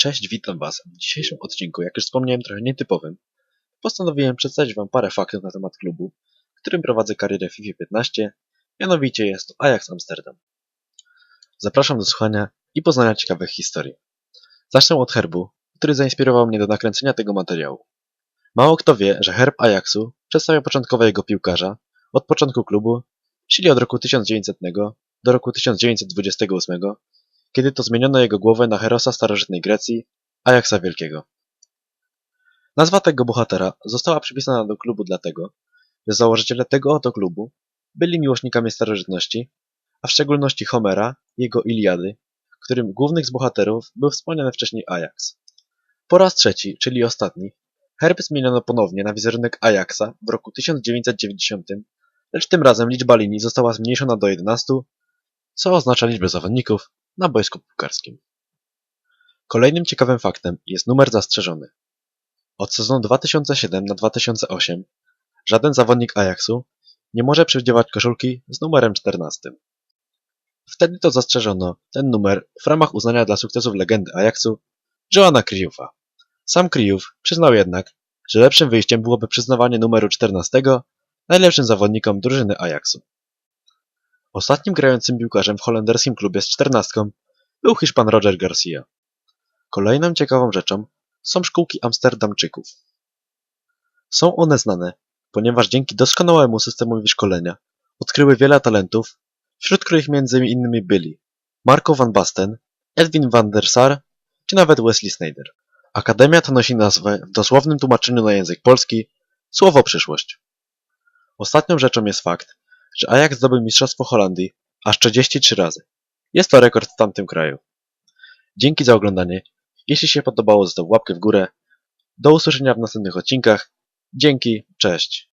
Cześć, witam Was. W dzisiejszym odcinku, jak już wspomniałem, trochę nietypowym, postanowiłem przedstawić Wam parę faktów na temat klubu, w którym prowadzę karierę w FIFA 15, mianowicie jest to Ajax Amsterdam. Zapraszam do słuchania i poznania ciekawych historii. Zacznę od herbu, który zainspirował mnie do nakręcenia tego materiału. Mało kto wie, że herb Ajaxu przedstawia początkowego piłkarza od początku klubu, czyli od roku 1900 do roku 1928, kiedy to zmieniono jego głowę na herosa starożytnej Grecji, Ajaxa Wielkiego. Nazwa tego bohatera została przypisana do klubu dlatego, że założyciele tego oto klubu byli miłośnikami starożytności, a w szczególności Homera jego Iliady, którym głównych z bohaterów był wspomniany wcześniej Ajax. Po raz trzeci, czyli ostatni, herb zmieniono ponownie na wizerunek Ajaxa w roku 1990, lecz tym razem liczba linii została zmniejszona do 11, co oznacza liczbę zawodników na boisku piłkarskim. Kolejnym ciekawym faktem jest numer zastrzeżony. Od sezonu 2007 na 2008 żaden zawodnik Ajaxu nie może przywdziewać koszulki z numerem 14. Wtedy to zastrzeżono ten numer w ramach uznania dla sukcesów legendy Ajaxu Joana Kryjufa. Sam Kryjów przyznał jednak, że lepszym wyjściem byłoby przyznawanie numeru 14 najlepszym zawodnikom drużyny Ajaxu. Ostatnim grającym piłkarzem w holenderskim klubie z czternastką był Hiszpan Roger Garcia. Kolejną ciekawą rzeczą są szkółki Amsterdamczyków. Są one znane, ponieważ dzięki doskonałemu systemowi szkolenia odkryły wiele talentów, wśród których innymi byli Marco van Basten, Edwin van der Sar czy nawet Wesley Sneijder. Akademia ta nosi nazwę w dosłownym tłumaczeniu na język polski słowo przyszłość. Ostatnią rzeczą jest fakt, że Ajax zdobył Mistrzostwo Holandii aż 33 razy. Jest to rekord w tamtym kraju. Dzięki za oglądanie. Jeśli się podobało, zostaw łapkę w górę. Do usłyszenia w następnych odcinkach. Dzięki, cześć.